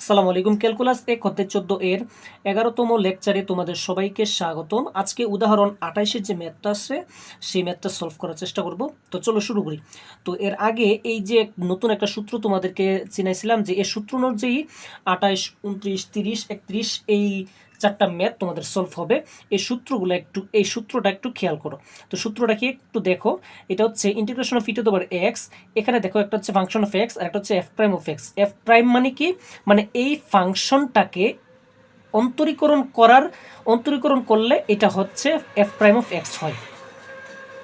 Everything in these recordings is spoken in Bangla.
সালাম আলাইকুম, ক্যালকুলাস এক হতে চোদ্দ এর এগারোতম লেকচারে তোমাদের সবাইকে স্বাগতম। আজকে উদাহরণ আঠাইশের যে ম্যাথটা আছে, সেই ম্যাথটা সলভ করার চেষ্টা করব। তো চলো শুরু করি। তো এর আগে এই যে নতুন একটা সূত্র তোমাদেরকে চিনাইছিলাম যে, এই সূত্র অনুযায়ী আঠাইশ, উনত্রিশ, তিরিশ, একত্রিশ এই চারটা ম্যাথ তোমাদের সলভ হবে। এই সূত্রগুলো একটু, এই সূত্রটা একটু খেয়াল করো। তো সূত্রটা কি একটু দেখো, এটা হচ্ছে integration of e to the power x এখানে দেখো একটা হচ্ছে ফাংশন অফ এক্স আর একটা হচ্ছে f prime of x f prime মানে কি? মানে এই ফাংশনটাকে অন্তরীকরণ করার, অন্তরীকরণ করলে এটা হচ্ছে এফ প্রাইম অফ এক্স হয়।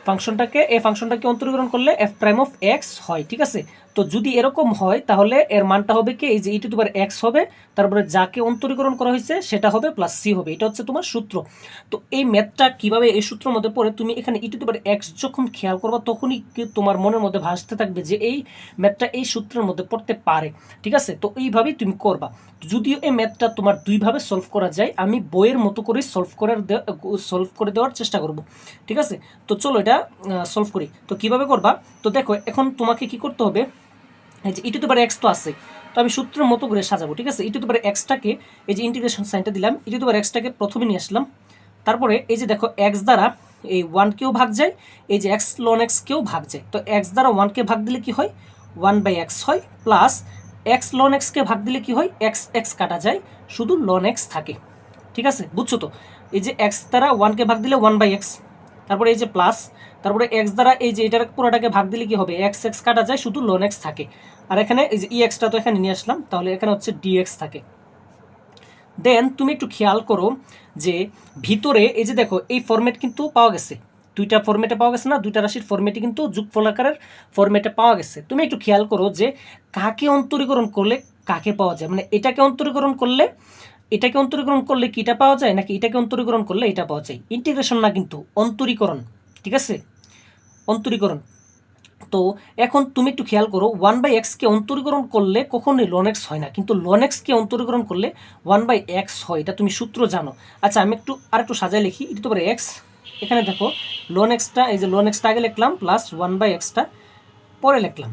ফাংশনটাকে, এই ফাংশনটাকে অন্তরীকরণ করলে এফ প্রাইম অফ এক্স হয়, ঠিক আছে? তো যদি এরকম হয়, তাহলে এর মানটা হবে কি? এই যে ই টু দুবার এক্স হবে, তারপরে যাকে অন্তরীকরণ করা হয়েছে, সেটা হবে প্লাস সি হবে। এটা হচ্ছে তোমার সূত্র। তো এই ম্যাথটা কীভাবে এই সূত্রের মধ্যে পড়ে? তুমি এখানে ই টু দুবার এক্স যখন খেয়াল করবা, তখনই তোমার মনের মধ্যে ভাসতে থাকবে যে এই ম্যাথটা এই সূত্রের মধ্যে পড়তে পারে। ঠিক আছে? তো এইভাবেই তুমি করবা। যদিও এই ম্যাথটা তোমার দুইভাবে সলভ করা যায়, আমি বইয়ের মতো করে সলভ করার সলভ করে দেওয়ার চেষ্টা করব। ঠিক আছে? তো চলো এটা সলভ করি। তো কীভাবে করবা? তো দেখো, এখন তোমাকে কি করতে হবে? এই যে ই তো এক্স তো আছে, তো আমি সূত্রের মতো করে সাজাবো, ঠিক আছে? ই টু দি এক্সটাকে এই যে ইন্টিগ্রেশন সাইনটা দিলাম ই টু দি এক্সটাকে প্রথমে নিয়ে আসলাম। তারপরে এই যে দেখো এক্স দ্বারা এই ওয়ানকেও ভাগ যায়, এই যে এক্স লন এক্স এক্সকেও ভাগ যায়। তো এক্স দ্বারা ওয়ানকে ভাগ দিলে কি হয়? ওয়ান বাই এক্স হয় প্লাস এক্স লন এক্সকে ভাগ দিলে কি হয়? এক্স এক্স কাটা যায়, শুধু লন এক্স থাকে, ঠিক আছে? বুঝছ তো? এই যে এক্স দ্বারা ওয়ানকে ভাগ দিলে ওয়ান বাই এক্স তারপরে এই যে প্লাস তারপরে এক্স দ্বারা এই যে এটার পুরোটাকে ভাগ দিলে কি হবে? এক্স এক্স কাটা যায়, শুধু লন এক্স থাকে। আর এখানে এই যে ই এক্সটা তো এখানে নিয়ে আসলাম, তাহলে এখানে হচ্ছে ডিএক্স থাকে। দেন তুমি একটু খেয়াল করো যে ভিতরে এই যে দেখো, এই ফরম্যাট কিন্তু পাওয়া গেছে। দুইটা ফরম্যাটে পাওয়া গেছে না, দুইটা রাশির ফরম্যাটে কিন্তু যুগফল আকারের ফরম্যাটে পাওয়া গেছে। তুমি একটু খেয়াল করো যে কাকে অন্তরীকরণ করলে কাকে পাওয়া যায়? মানে এটাকে অন্তরীকরণ করলে এটাকে অন্তরীকরণ করলে কি এটা পাওয়া যায়? নাকি এটাকে অন্তরীকরণ করলে এটা পাওয়া যায়? ইন্টিগ্রেশন না কিন্তু, অন্তরীকরণ, ঠিক আছে? অন্তরীকরণ। তো এখন তুমি একটু খেয়াল করো ওয়ান বাই এক্সকে অন্তরীকরণ করলে কখনোই লন এক্স হয় না। কিন্তু লন এক্সকে অন্তরীকরণ করলে ওয়ান বাই এক্স হয়, এটা তুমি সূত্র জানো। আচ্ছা আমি একটু আর একটু সাজায় লিখি। এটা তো পারে এক্স এখানে দেখো লন এক্সটা এই যে লন এক্সটা আগে লিখলাম প্লাস ওয়ান বাই এক্সটা পরে লিখলাম।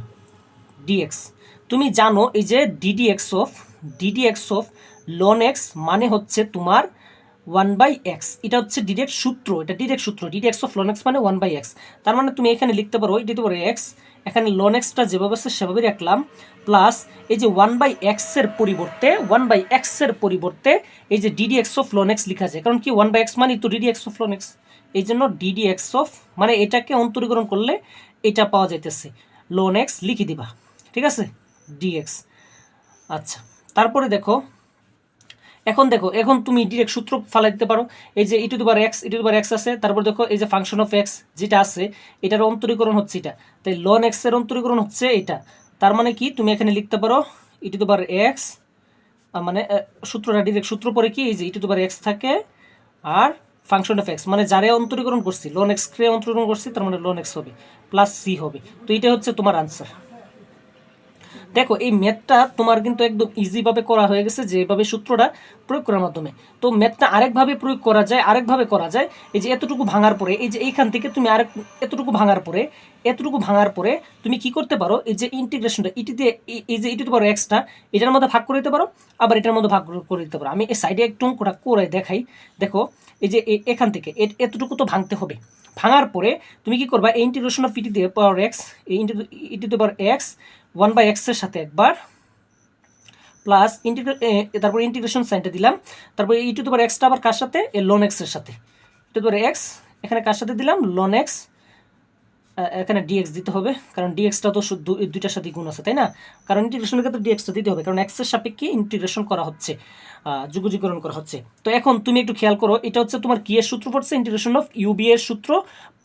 ডিএক্স তুমি জানো এই যে d d x of d d x of ln x মানে হচ্ছে তোমার ওয়ান বাই এক্স এটা হচ্ছে ডিরেক্ট সূত্র, এটা ডিরেক্ট সূত্র। D d x of ln x মানে ওয়ান বাই এক্স তার মানে তুমি এখানে লিখতে পারো দিতে পারো এক্স এখানে লন এক্সটা যেভাবে আছে সেভাবে রাখলাম। প্লাস এই যে ওয়ান বাই এক্সের পরিবর্তে ওয়ান বাই এক্সের পরিবর্তে এই যে d d x of ln x লেখা যায়। কারণ কি ওয়ান বাই এক্স মানে তো d d x of ln x এই জন্য ডিডি এক্স অফ মানে এটাকে অন্তরীকরণ করলে এটা পাওয়া যাইতেছে। লন এক্স লিখে দিবা। ঠিক আছে? ডিএক্স আচ্ছা তারপরে দেখো এখন দেখো, এখন তুমি ডিরেক্ট সূত্র ফালাই দিতে পারো। এই যে ইটু দুবার এক্স ইটু দুবার এক্স আছে, তারপর দেখো এই যে ফাংশন অফ এক্স যেটা আছে, এটার অন্তরীকরণ হচ্ছে এটা। তাই লন এক্সের অন্তরীকরণ হচ্ছে এটা। তার মানে কি? তুমি এখানে লিখতে পারো ইটু দুবার এক্স মানে সূত্রটা ডিরেক্ট সূত্র পরে কি? এই যে ইটু দুবার এক্স থাকে আর ফাংশন অফ এক্স মানে যারে অন্তরীকরণ করছি লন এক্স কে অন্তরীকরণ করছি, তার মানে লন এক্স হবে প্লাস সি হবে। তো এটা হচ্ছে তোমার আনসার দেখো, এই ম্যাথটা তোমার কিন্তু একদম ইজিভাবে করা হয়ে গেছে যেভাবে সূত্রটা প্রয়োগ করার মাধ্যমে। তো ম্যাথটা আরেকভাবে প্রয়োগ করা যায়, আরেকভাবে করা যায়, এই যে এতটুকু ভাঙার পরে, এই যে এইখান থেকে তুমি আরেক, এতটুকু ভাঙার পরে, এতটুকু ভাঙার পরে তুমি কি করতে পারো, এই যে ইন্টিগ্রেশনটা ইটি দিয়ে এই যে ইটি পারো এক্সটা এটার মধ্যে ভাগ করে দিতে পারো, আবার এটার মধ্যে ভাগ করে দিতে পারো। আমি এই সাইডে একটু করে দেখাই। দেখো এই যে এখান থেকে এতটুকু তো ভাঙতে হবে। ভাঙার পরে তুমি কি করবা, এই ইন্টিগ্রেশন অফ ইটি দিয়ে পাওয়ার এক্স এই ইটি দিয়ে পাওয়ার এক্স ওয়ান বাই এক্সের সাথে একবার প্লাস ইন্টিগ্রে তারপর ইন্টিগ্রেশন সাইনটা দিলাম। তারপর ইটি টু তোমার এক্সটা আবার কার সাথে? এ লন এক্সের সাথে। ইটি পাওয়ার এক্স এখানে কার সাথে দিলাম? লন এক্স এখানে ডিএক্স দিতে হবে, কারণ ডিএক্সটা তো দুইটার সাথে গুণ আছে, তাই না? কারণ ইন্টিগ্রেশনের ক্ষেত্রে ডিএক্সটা দিতে হবে, কারণ এক্সের সাপেক্ষে ইন্টিগ্রেশন করা হচ্ছে যুগজীকরণ করা হচ্ছে। তো এখন তুমি একটু খেয়াল করো, এটা হচ্ছে তোমার কি এর সূত্র পড়ছে? ইন্টিগ্রেশন অফ ইউবি এর সূত্র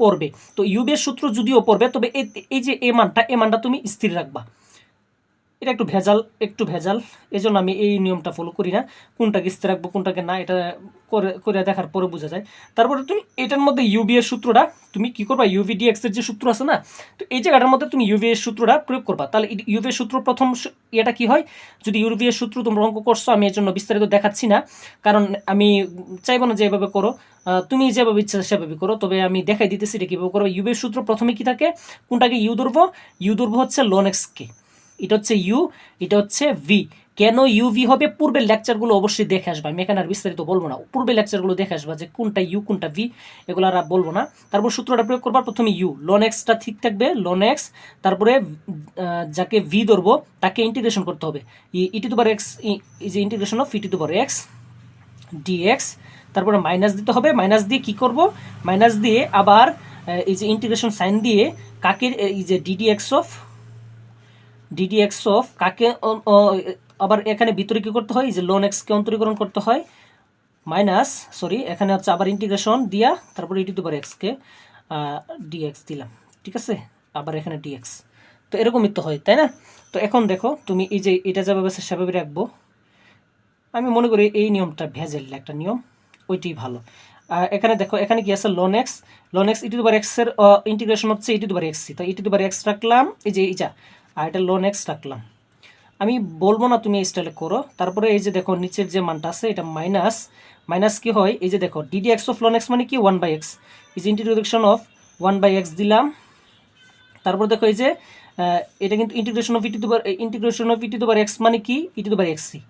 পড়বে। তো ইউবি এর সূত্র যদিও পড়বে, তবে এই যে এ মানটা এ মানটা তুমি স্থির রাখবা। এটা একটু ভেজাল একটু ভেজাল। এই জন্য আমি এই নিয়মটা ফলো করি না। কোনটাকে স্থির রাখব কোনটাকে না, এটা করে করে দেখার পরে বোঝা যায়। তারপরে তুমি এটার মধ্যে ইউবি এর সূত্রটা, তুমি কি করবা? ইউভি ডিএক্স এর যে সূত্র আছে না, তো এই জায়গাটার মধ্যে তুমি ইউভি এর সূত্রটা প্রয়োগ করবা। তাহলে ইউভি এর সূত্র প্রথম এটা কি হয়? যদি ইউভি এর সূত্র তোমরা অঙ্ক করছ, আমি এর জন্য বিস্তারিত দেখাচ্ছি না। কারণ আমি চাইব না যে এভাবে করো। তুমি যেভাবে ইচ্ছা সেভাবে করো। তবে আমি দেখাই দিতেছি এটা কীভাবে করব। ইউভি এর সূত্র প্রথমে কি থাকে? কোনটাকে ইউ ধরবো? ইউ ধরবো হচ্ছে লোন এক্সকে এটা হচ্ছে ইউ এটা হচ্ছে ভি কেন ইউভি হবে? পূর্বের লেকচারগুলো অবশ্যই দেখে আসবা। আমি এখানে আর বিস্তারিত বলব না। পূর্বের লেকচারগুলো দেখে আসবা যে কোনটা ইউ কোনটা ভি এগুলো আর বলব না। তারপর সূত্রটা প্রয়োগ করবার প্রথমে ইউ লন এক্সটা ঠিক থাকবে লন এক্স তারপরে যাকে ভি ধরবো, তাকে ইন্টিগ্রেশন করতে হবে। ই টু বার এক্স যে ইন্টিগ্রেশন অফ ই টু বার এক্স ডিএক্স তারপরে মাইনাস দিতে হবে। মাইনাস দিয়ে কি করব? মাইনাস দিয়ে আবার এই যে ইন্টিগ্রেশন সাইন দিয়ে কাকে, এই যে ডিডিএক্স অফ ডিডিএক্স অফ কাকে আবার এখানে ভিতরে কি করতে হয়? যে লোন এক্সকে অন্তরীকরণ করতে হয়। মাইনাস সরি এখানে হচ্ছে আবার ইন্টিগ্রেশন দিয়া তারপরে ইটি দুবার এক্সকে ডিএক্স দিলাম। ঠিক আছে? আবার এখানে ডিএক্স তো এরকমই তো হয়, তাই না? তো এখন দেখো, তুমি এই যে এটা যেভাবে আছে সেভাবে রাখব। আমি মনে করি এই নিয়মটা ভেজেল একটা নিয়ম, ওইটাই ভালো। এখানে দেখো, এখানে কি আছে? লন এক্স লন এক্স ইটি দুবার এক্সের ইন্টিগ্রেশন হচ্ছে ইটি দুবার এক্সি তো ইটি দুবার এক্স রাখলাম, এই যে এইটা আর এটা লোন এক্স রাখলাম। আমি বলব না তুমি স্টাইলে করো। তারপরে এই যে দেখো নিচের যে মানটা আছে, এটা মাইনাস মাইনাস কি হয়? এই যে দেখো d d x of ln x মানে কি? ওয়ান বাই এক্স যে integration of one by x দিলাম। তারপর দেখো এই যে এটা কিন্তু ইন্টিগ্রেশন অফ ইটি দুবার ইন্টিগ্রেশন অফ ইটি দুবার এক্স মানে কি? ইটি দুবার এক্স সি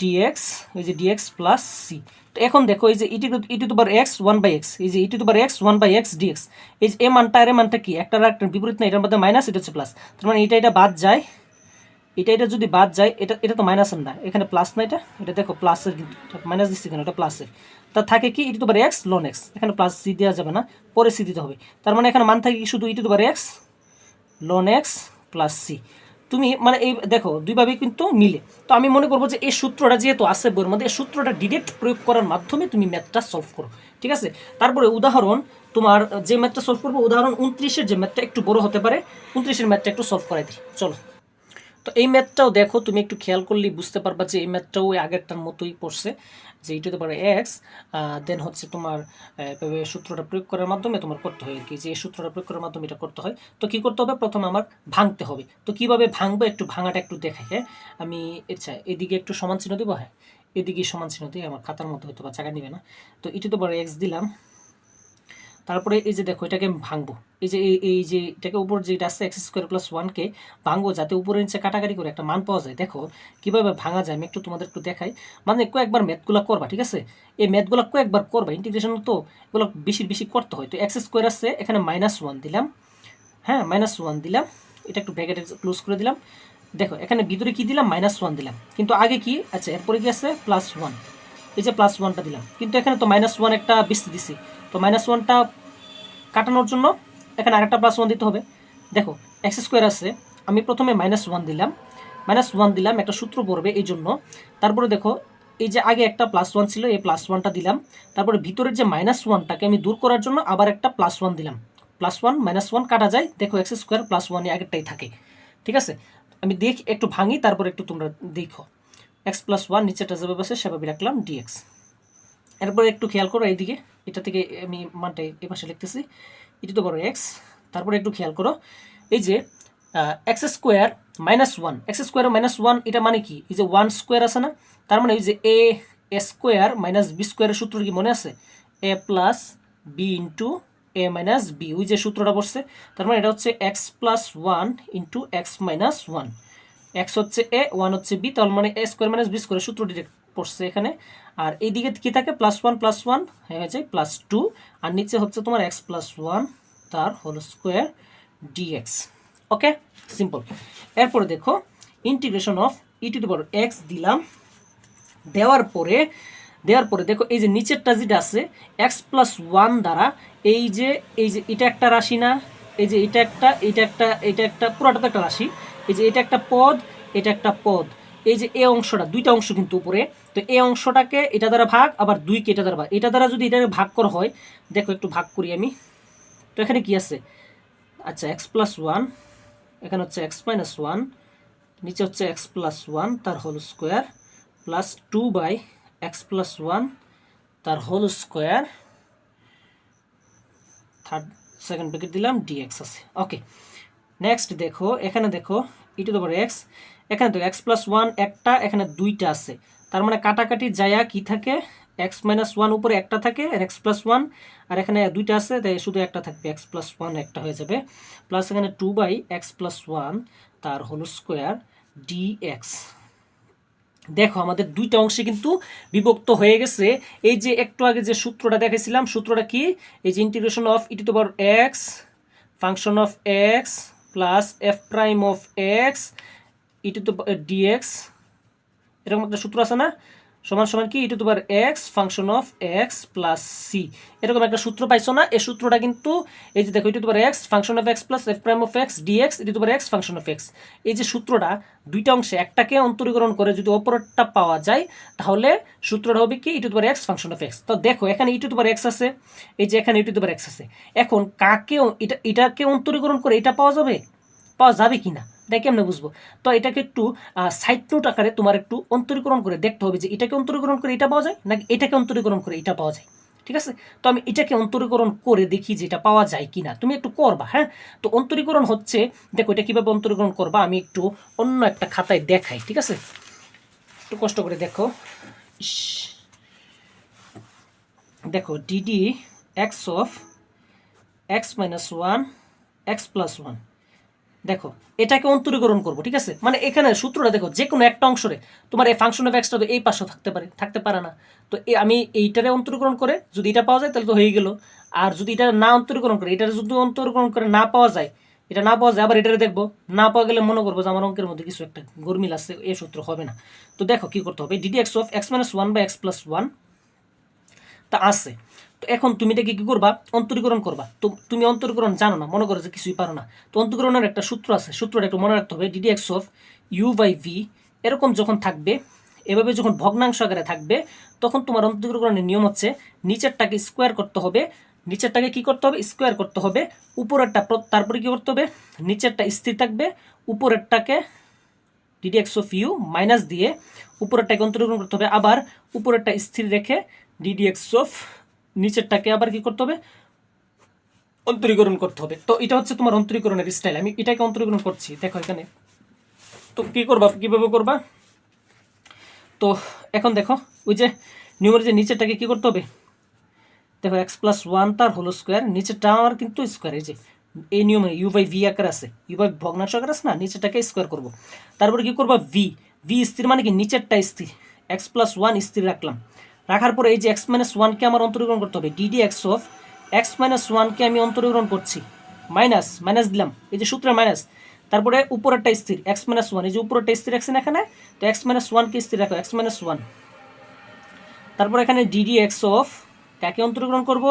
ডিএক্স এই যে ডিএক্স প্লাস সি এখন দেখো, এই যে ইটি টু বার এক্স ওয়ান বাই এক্স এই যে e t to x one by x dx এই যে এ মানটা আর এ মানটা কি একটা বিপরীত না, এটার মধ্যে মাইনাস এটা হচ্ছে প্লাস তার মানে এটা এটা বাদ যায়। এটা এটা যদি বাদ যায়, এটা এটা তো মাইনাসের না। এখানে প্লাস না এটা। এটা দেখো প্লাসের মাইনাস দিচ্ছি কেন? এটা প্লাসের তা থাকে কি? E t to x ln x এখানে প্লাস সি দেওয়া যাবে না। পরে সি দিতে হবে। তার মানে এখানে মান থাকে কি? শুধু e t to x ln x plus c তুমি মানে এই, দেখো, দুইভাবেই কিন্তু মিলে। তো আমি মনে করব যে এই সূত্রটা যেহেতু আছে বইয়ের মধ্যে, এই সূত্রটা ডিরেক্ট প্রয়োগ করার মাধ্যমে তুমি ম্যাথটা সলভ করো, ঠিক আছে? তারপরে উদাহরণ, তোমার যে ম্যাথটা সলভ করব, উদাহরণ উনত্রিশের যে ম্যাথটা একটু বড় হতে পারে, উনত্রিশের ম্যাথটা একটু সলভ করাই দিই। চলো। তো এই ম্যাথটাও দেখো, তুমি একটু খেয়াল করলে বুঝতে পারবা যে এই ম্যাথটাও ওই আগেরটার মতোই পড়ছে, যে ইটু পারে এক্স দেন হচ্ছে তোমার সূত্রটা প্রয়োগ করার মাধ্যমে তোমার করতে হয় আর কি, যে এই সূত্রটা প্রয়োগ করার মাধ্যমে এটা করতে হয়। তো কি করতে হবে? প্রথমে আমার ভাঙতে হবে। তো কীভাবে ভাঙবো? একটু ভাঙাটা একটু দেখাই হ্যাঁ? আমি আচ্ছা এদিকে একটু সমান চিহ্ন দেবো? হ্যাঁ এদিকে সমান চিহ্ন দিয়ে আমার খাতার মতো হয়তো বা চাকা নিবে না। তো ইটু তো বড় এক্স দিলাম। তারপরে এই যে দেখো, এটাকে আমি ভাঙবো। এই যে এই যে, এটাকে উপর যেটা আছে এক্স স্কোয়ার প্লাস ওয়ানকে ভাঙবো যাতে উপরে নিচে কাটাকাটি করে একটা মান পাওয়া যায়। দেখো, কীভাবে ভাঙা যায়, আমি একটু তোমাদের একটু দেখাই। মানে কয়েকবার ম্যাথগুলো করবা, ঠিক আছে? এই ম্যাথগুলো কয়েকবার করবা ইন্টিগ্রেশন তো এগুলো বেশি বেশি করতে হয়। তো এক্স স্কোয়ার আছে, এখানে মাইনাস ওয়ান দিলাম। হ্যাঁ মাইনাস ওয়ান দিলাম। এটা একটু ব্র্যাকেট ক্লোজ করে দিলাম। দেখো, এখানে ভিতরে কি দিলাম? মাইনাস ওয়ান দিলাম। কিন্তু আগে কি? আচ্ছা এরপরে কি আছে? প্লাস ওয়ান এই যে প্লাস ওয়ানটা দিলাম। কিন্তু এখানে তো মাইনাস ওয়ান একটা বেশি দিছি। তো মাইনাস ওয়ানটা কাটানোর জন্য এখানে আরেকটা প্লাস ওয়ান দিতে হবে। দেখো এক্স স্কোয়ার আছে, আমি প্রথমে মাইনাস ওয়ান দিলাম। মাইনাস ওয়ান দিলাম, একটা সূত্র পড়বে এই জন্য। তারপরে দেখো, এই যে আগে একটা প্লাস ওয়ান ছিল, এই প্লাস ওয়ানটা দিলাম। তারপরে ভিতরের যে মাইনাস ওয়ানটাকে আমি দূর করার জন্য আবার একটা প্লাস ওয়ান দিলাম। প্লাস ওয়ান মাইনাস ওয়ান কাটা যায়, দেখো এক্স স্কোয়ার প্লাস ওয়ানই আগেরটাই থাকে। ঠিক আছে? আমি দেখ, একটু ভাঙি, তারপর একটু তোমরা দেখো। এক্স প্লাস ওয়ান নিচেটা যেভাবে আছে সেভাবে রাখলাম ডিএক্স এরপরে একটু খেয়াল করো, এইদিকে। এটা থেকে আমি মানটা এই পাশে লিখতেছি। এটি তো বড় এক্স তারপরে একটু খেয়াল করো। এই যে x square minus one x square minus one এটা মানে কি? এই যে ওয়ান স্কোয়ার আছে না? তার মানে এই যে এ স্কোয়ার মাইনাস বি স্কোয়ারের সূত্র কি মনে আছে? A plus b into a minus b ওই যে সূত্রটা বসছে। তার মানে এটা হচ্ছে x plus one into x minus one x হচ্ছে এ ওয়ান হচ্ছে বি তার মানে এ স্কোয়ার মাইনাস বি স্কোয়ারের সূত্র ডিরেক্ট পড়ছে এখানে। আর এইদিকে কি থাকে? প্লাস ওয়ান প্লাস ওয়ান হয়ে যায় প্লাস টু আর নিচে হচ্ছে তোমার এক্স প্লাস ওয়ান তার whole square dx okay simple এরপরে দেখো integration of e to x দিলাম। দেওয়ার পরে দেওয়ার পরে দেখো, এই যে নিচেরটা যেটা আছে এক্স প্লাস ওয়ান দ্বারা এই যে এই যে এটা একটা রাশি না, এই যে এটা একটা এটা একটা এটা একটা, পুরোটা তো একটা রাশি। এই যে এটা একটা পদ, এটা একটা পদ। এই যে এ অংশটা, দুইটা অংশ কিন্তু উপরে। তো এই অংশটাকে এটা দ্বারা ভাগ, আবার দুইকে এটা দ্বারা ভাগ। এটা দ্বারা যদি এটাকে ভাগ করা হয়, দেখো একটু ভাগ করি আমি। তো এখানে কি আছে? আচ্ছা এক্স প্লাস ওয়ান এখানে হচ্ছে এক্স মাইনাস ওয়ান নিচে হচ্ছে এক্স প্লাস ওয়ান তার whole square plus two by x plus one তার whole square third second bracket দিলাম ডিএক্স আছে। ওকে নেক্সট দেখো, এখানে দেখো ই টু দ্য এক্স এখানে দেখো এক্স প্লাস ওয়ান একটা, এখানে দুইটা আছে। তার মানে কাটাকাটি যায়া কি থাকে? এক্স মাইনাস ওয়ান উপরে একটা থাকে, আর এক্স প্লাস ওয়ান আর এখানে দুইটা আছে, তাই শুধু একটা থাকবে এক্স প্লাস ওয়ান একটা হয়ে যাবে। প্লাস এখানে two by x plus one তার হোল স্কোয়ার ডি এক্স দেখো, আমাদের দুইটা অংশে কিন্তু বিভক্ত হয়ে গেছে। এই যে একটু আগে যে সূত্রটা দেখেছিলাম সূত্রটা কি? এই যে integration of e to power x function of x plus f prime of x e to the dx এরকম একটা সূত্র আছে না? সমান সমান কি? E to power x function of x plus c এরকম একটা সূত্র পাইছো না? এই সূত্রটা কিন্তু এই যে দেখো e to power x function of x plus f prime of x dx e to power x function of x এই যে সূত্রটা, দুইটা অংশে একটাকে অন্তরীকরণ করে যদি অপরটা পাওয়া যায়, তাহলে সূত্রটা হবে কি? E to power x function of x তো দেখো, এখানে ই টু পাওয়ার এক্স আছে, এই যে এখানে ই টু পাওয়ার এক্স আছে। এখন কাকে, এটা, এটাকে অন্তরীকরণ করে এটা পাওয়া যাবে? পাওয়া যাবে কি না এটা কেমনে বুঝব। তো এটাকে একটু সাইড নোট আকারে তোমার একটু অন্তরীকরণ করে দেখতে হবে যে এটাকে অন্তরীকরণ করে এটা পাওয়া যায় নাকি এটাকে অন্তরীকরণ করে এটা পাওয়া যায়। ঠিক আছে? তো আমি এটাকে অন্তরীকরণ করে দেখি যে এটা পাওয়া যায় কি না তুমি একটু করবা হ্যাঁ? তো অন্তরীকরণ হচ্ছে, দেখো এটা কীভাবে অন্তরীকরণ করবা আমি একটু অন্য একটা খাতায় দেখাই, ঠিক আছে? একটু কষ্ট করে দেখো। দেখো d d x of x minus one x plus one দেখো, এটাকে অন্তরীকরণ করব, ঠিক আছে? মানে এখানে সূত্রটা দেখো যে কোনো একটা অংশরে তোমার এই ফাংশন অফ এক্সটা তো এই পাশেও থাকতে পারে থাকতে পারে না। তো আমি এইটারে অন্তরীকরণ করে যদি এটা পাওয়া যায়, তাহলে তো হয়ে গেল। আর যদি এটা না অন্তরীকরণ করে, এটারে যদি অন্তরীকরণ করে না পাওয়া যায়, এটা না পাওয়া যায়, আবার এটারে দেখব, না পাওয়া গেলে মনে করব যে আমার অঙ্কের মধ্যে কিছু একটা গরমিল আছে এই সূত্র হবে না। তো দেখো কি করতে হবে d d x of x minus one by x plus one তা আছে। এখন তুমি এটাকে কি করবা? অন্তরীকরণ করবা। তো তুমি অন্তরীকরণ জানো না, মনে করো যে কিছুই পারো না। তো অন্তরীকরণের একটা সূত্র আছে, সূত্রটা একটু মনে রাখতে হবে d d x of u by v এরকম যখন থাকবে, এভাবে যখন ভগ্নাংশ আকারে থাকবে, তখন তোমার অন্তরীকরণের নিয়ম হচ্ছে নিচেরটাকে স্কোয়ার করতে হবে। নিচেরটাকে কি করতে হবে? স্কোয়ার করতে হবে। উপরেরটা প্র- তারপরে কি করতে হবে? নিচেরটা স্থির থাকবে। উপরেরটাকে d d x of u minus দিয়ে উপরেরটাকে অন্তরীকরণ করতে হবে। আবার উপরেরটা স্থির রেখে ডিডি এক্স অফ নিচেরটাকে আবার কি করতে হবে? অন্তরীকরণ করতে হবে। তো এটা হচ্ছে তোমার অন্তরীকরণের স্টাইল আমি এটাকে অন্তরীকরণ করছি। দেখো এখানে। তো কি করবা? কীভাবে করবা? তো এখন দেখো, ওই যে নিয়মের যে নিচেরটাকে কি করতে হবে? দেখো এক্স প্লাস ওয়ান তার হোল স্কোয়ার নিচেরটা আমার কিন্তু স্কোয়ার এই যে এই নিয়মে ইউ বাই ভি আকার আছে। ইউ বাই ভগ্নাংশ আকার আছে না? নিচেরটাকে স্কোয়ার করব। তারপরে কি করব? ভি ভি স্থির মানে কি? নিচেরটা স্থির। এক্স প্লাস ওয়ান স্থির রাখলাম। রাখার পরে এই যে এক্স মাইনাস ওয়ানকে আমার অন্তরীকরণ করতে হবে d d x of x minus ওয়ানকে আমি অন্তরীকরণ করছি। মাইনাস মাইনাস দিলাম, এই যে সূত্রে মাইনাস তারপরে উপরেরটা স্থির এক্স মাইনাস ওয়ান এই যে উপরেরটা স্থির রাখছেন এখানে, তো এক্স মাইনাস ওয়ানকে স্থির রাখো এক্স মাইনাস ওয়ান তারপর এখানে ডিডি এক্স অফ কাকে অন্তরীকরণ করব?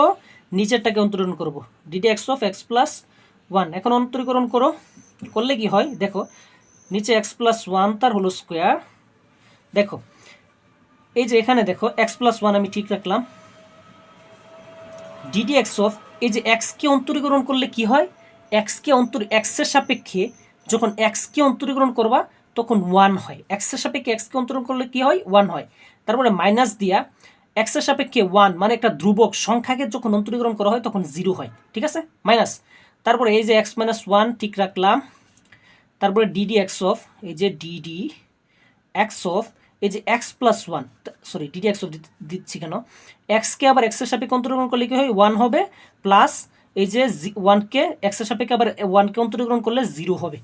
নিচেরটাকে অন্তরীকরণ করব। D d x of x plus one এখন অন্তরীকরণ করো, করলে কি হয়? দেখো, নিচে এক্স প্লাস ওয়ান তার হলো স্কোয়ার দেখো এই যে এখানে দেখো এক্স প্লাস ওয়ান আমি ঠিক রাখলাম। ডিডি এক্স অফ এই যে এক্সকে অন্তরীকরণ করলে কি হয়? এক্সকে অন্তর এক্সের সাপেক্ষে যখন এক্সকে অন্তরীকরণ করবা, তখন ওয়ান হয়। এক্সের সাপেক্ষে এক্সকে অন্তরীকরণ করলে কি হয়? ওয়ান হয়। তারপরে মাইনাস দিয়া এক্সের সাপেক্ষে ওয়ান মানে একটা ধ্রুবক সংখ্যাকে যখন অন্তরীকরণ করা হয়, তখন জিরো হয়। ঠিক আছে? মাইনাস তারপরে এই যে এক্স মাইনাস ওয়ান ঠিক রাখলাম। তারপরে ডিডি এক্স অফ এই যে ডিডি এক্স অফ এই যে x plus one sorry d d x দিচ্ছি কেন? এক্সকে আবার এক্সের সাপেক্ষে অন্তরীকরণ করলে কি হয়? ওয়ান হবে প্লাস এই যে জি ওয়ানকে এক্সের সাপেক্ষে আবার ওয়ানকে অন্তরীকরণ করলে জিরো হবে।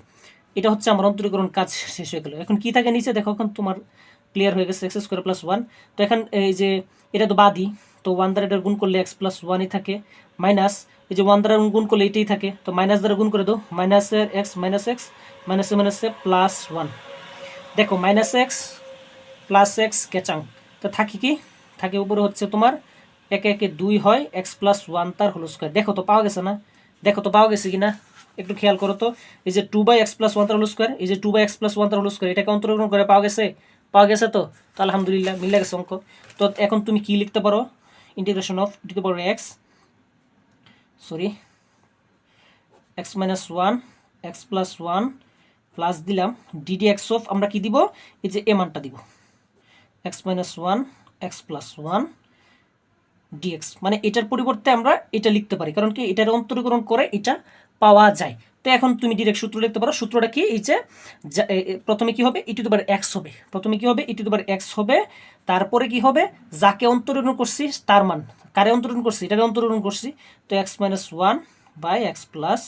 এটা হচ্ছে আমার অন্তরীকরণ কাজ শেষ হয়ে গেল। এখন কি থাকে নিচে? দেখো, এখন তোমার ক্লিয়ার হয়ে গেছে এক্স স্কোয়ার প্লাস ওয়ান তো এখন এই যে এটা তো বাদই, তো ওয়ান দ্বারা এটা গুণ করলে এক্স প্লাস ওয়ানই থাকে। মাইনাস এই যে ওয়ান দ্বারা গুণ করলে এটাই থাকে। তো মাইনাস দ্বারা গুণ করে দাও। মাইনাসের এক্স মাইনাস এক্স মাইনাসে মাইনাসে প্লাস ওয়ান দেখো মাইনাস এক্স প্লাস এক্স কেচাং তো থাকে কি? থাকে উপরে হচ্ছে তোমার একে একে দুই হয় এক্স প্লাস ওয়ান তার হোল স্কোয়ার দেখো তো পাওয়া গেছে না? দেখো তো পাওয়া গেছে কিনা? একটু খেয়াল করো তো। এই যে two by x plus one তার হোল স্কোয়ার এই যে two by x plus one তার হোল স্কোয়ার এটাকে অন্তর্গ্রহণ করে পাওয়া গেছে? পাওয়া গেছে তো? তো আলহামদুলিল্লাহ, মিলে গেছে অঙ্ক। তো এখন তুমি কি লিখতে পারো? ইন্টিগ্রেশন অফ টু পারো x sorry x minus one x plus one plus দিলাম ডিডি এক্স অফ আমরা কি দিব? এই যে এ মানটা দিব। X minus one x plus one dx মানে এটার পরিবর্তে আমরা এটা লিখতে পারি, কারণ কি এটার অন্তরীকরণ করে এটা পাওয়া যায়। তো এখন তুমি ডিরেক্ট সূত্র লিখতে পারো, সূত্রটা কি? এই যে প্রথমে কি হবে? ইটি দুবার এক্স হবে। প্রথমে কি হবে? ইটি দুবার এক্স হবে। তারপরে কি হবে? যাকে অন্তরীকরণ করছি, তার মান। কারে অন্তরীকরণ করছি? এটাকে অন্তরীকরণ করছি। তো x minus one by x plus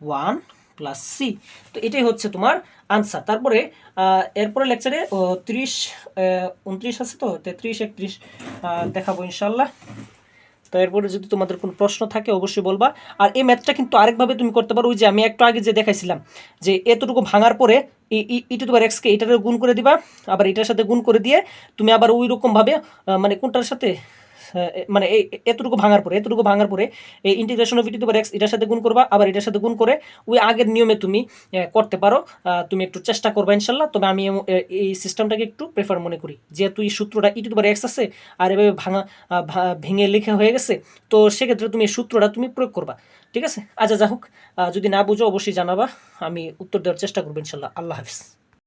one plus c তো এটাই হচ্ছে তোমার আনসার তারপরে এরপরে লেকচারে ত্রিশ উনত্রিশ আছে তো? তেত্রিশ, একত্রিশ দেখাবো ইনশাল্লাহ তো এরপরে যদি তোমাদের কোনো প্রশ্ন থাকে, অবশ্যই বলবা। আর এই ম্যাথটা কিন্তু আরেকভাবে তুমি করতে পারো, ওই যে আমি একটু আগে যে দেখাইছিলাম, যে এতটুকু ভাঙার পরে ইটু তোমার এক্সকে এটার গুণ করে দিবা, আবার এটার সাথে গুণ করে দিয়ে তুমি আবার ওই রকমভাবে মানে কোনটার সাথে? মানে এই এতটুকু ভাঙার পরে, এতটুকু ভাঙার পরে এই ইন্টিগ্রেশন অফ ইটু এক্স এটার সাথে গুণ করবা, আবার এটার সাথে গুণ করে ওই আগের নিয়মে তুমি করতে পারো। তুমি একটু চেষ্টা করবা ইনশাল্লাহ, তবে আমি এই সিস্টেমটাকে একটু প্রেফার মনে করি। যেহেতু এই সূত্রটা ইটু তোমার এক্স আছে, আর এভাবে ভাঙা ভেঙে লেখা হয়ে গেছে, তো সেক্ষেত্রে তুমি এই সূত্রটা তুমি প্রয়োগ করবা, ঠিক আছে? আচ্ছা যা হোক যদি না বুঝো, অবশ্যই জানাবা, আমি উত্তর দেওয়ার চেষ্টা করব ইনশাল্লাহ। আল্লাহ হাফিজ।